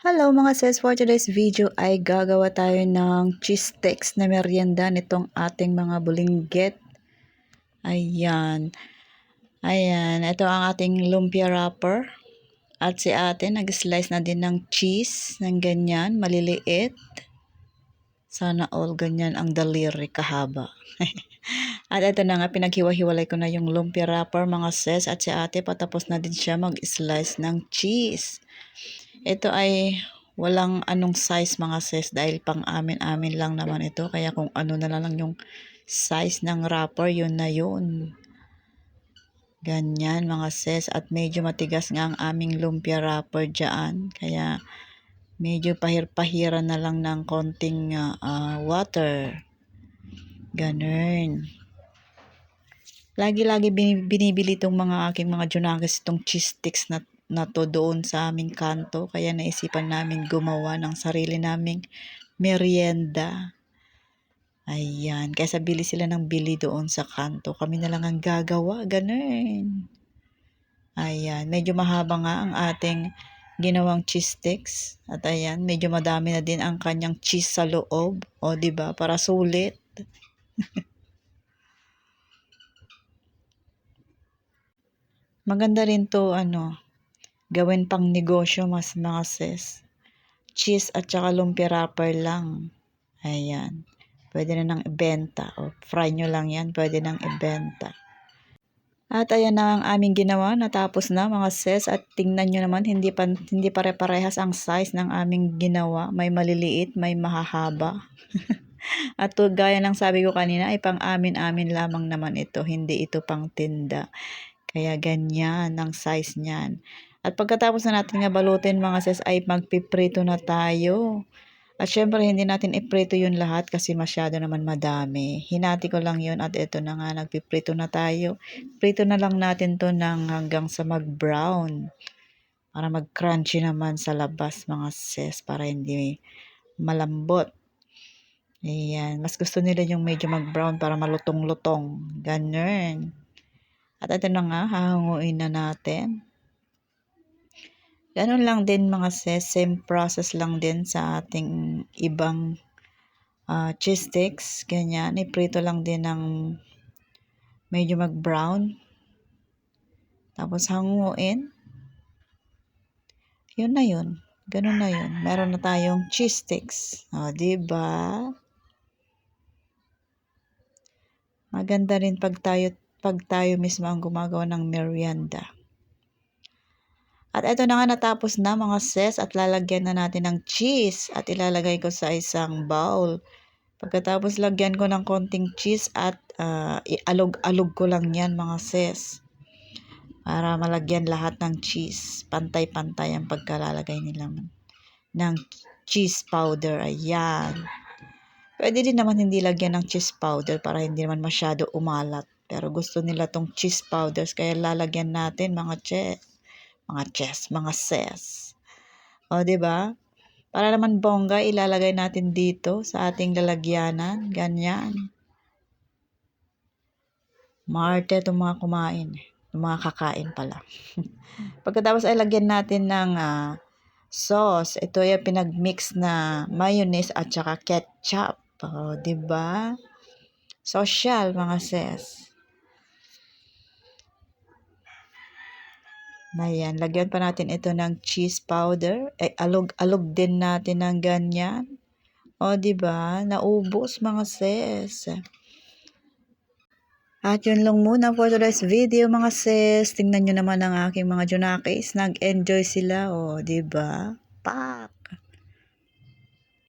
Hello mga sis, for today's video ay gagawa tayo ng cheese sticks na merienda nitong ating mga bulinggit. Ayan. Ayan, ito ang ating lumpia wrapper. At si ate nag-slice na din ng cheese ng ganyan, maliliit. Sana all ganyan ang daliri kahaba. at ito na nga, pinaghiwa-hiwalay ko na yung lumpia wrapper mga sis. At si ate patapos na din siya mag-slice ng cheese. Ito ay walang anong size mga sis dahil pang amin-amin lang naman ito. Kaya kung ano na lang yung size ng wrapper, yun na yun. Ganyan mga sis. At medyo matigas nga ang aming lumpia wrapper dyan. Kaya medyo pahir-pahiran na lang ng konting uh, uh, water. Ganun. Lagi-lagi binibili itong mga aking mga junagis itong cheese sticks na na to doon sa aming kanto. Kaya naisipan namin gumawa ng sarili naming merienda. Ayan. Kaya bili sila ng bili doon sa kanto. Kami na lang ang gagawa. Ganun. Ayan. Medyo mahaba nga ang ating ginawang cheese sticks. At ayan, medyo madami na din ang kanyang cheese sa loob. O, ba Para sulit. Maganda rin to, ano, gawin pang negosyo mas mga sis. Cheese at saka lumpia wrapper lang. Ayan. Pwede na nang ibenta. O fry nyo lang yan. Pwede nang ibenta. At ayan na ang aming ginawa. Natapos na mga sis. At tingnan nyo naman, hindi, pa, hindi pare-parehas ang size ng aming ginawa. May maliliit, may mahahaba. At to, gaya ng sabi ko kanina, ay pang amin-amin lamang naman ito. Hindi ito pang tinda. Kaya ganyan ang size niyan. At pagkatapos na natin nga balutin mga sis ay magpiprito na tayo. At syempre hindi natin iprito yun lahat kasi masyado naman madami. Hinati ko lang yun at ito na nga nagpiprito na tayo. Prito na lang natin to ng hanggang sa mag-brown. Para mag-crunchy naman sa labas mga sis para hindi malambot. Ayan. Mas gusto nila yung medyo mag-brown para malutong-lutong. Ganun. At ito na nga, hahanguin na natin. Ganun lang din mga sis, same process lang din sa ating ibang uh, cheese sticks. Ganyan, iprito lang din ng medyo mag-brown. Tapos hanguin. Yun na yun. Ganun na yun. Meron na tayong cheese sticks. O, diba? Maganda rin pag tayo, pag tayo mismo ang gumagawa ng merienda. At ito na nga natapos na mga sis at lalagyan na natin ng cheese at ilalagay ko sa isang bowl. Pagkatapos lagyan ko ng konting cheese at uh, ialog-alog ko lang yan mga sis. Para malagyan lahat ng cheese. Pantay-pantay ang pagkalalagay nila ng cheese powder. Ayan. Pwede din naman hindi lagyan ng cheese powder para hindi naman masyado umalat. Pero gusto nila tong cheese powders kaya lalagyan natin mga che mga chess, mga ses. O, ba? Para naman bongga, ilalagay natin dito sa ating lalagyanan. Ganyan. Marte itong mga kumain. Mga kakain pala. Pagkatapos ay lagyan natin ng uh, sauce. Ito ay pinagmix na mayonnaise at saka ketchup. O, di ba? Social, mga ses. Ayan, lagyan pa natin ito ng cheese powder. Eh, alog-alog din natin ng ganyan. O, ba? Naubos mga sis. At yun lang muna for today's video mga sis. Tingnan nyo naman ang aking mga junakis. Nag-enjoy sila. O, ba? Pak!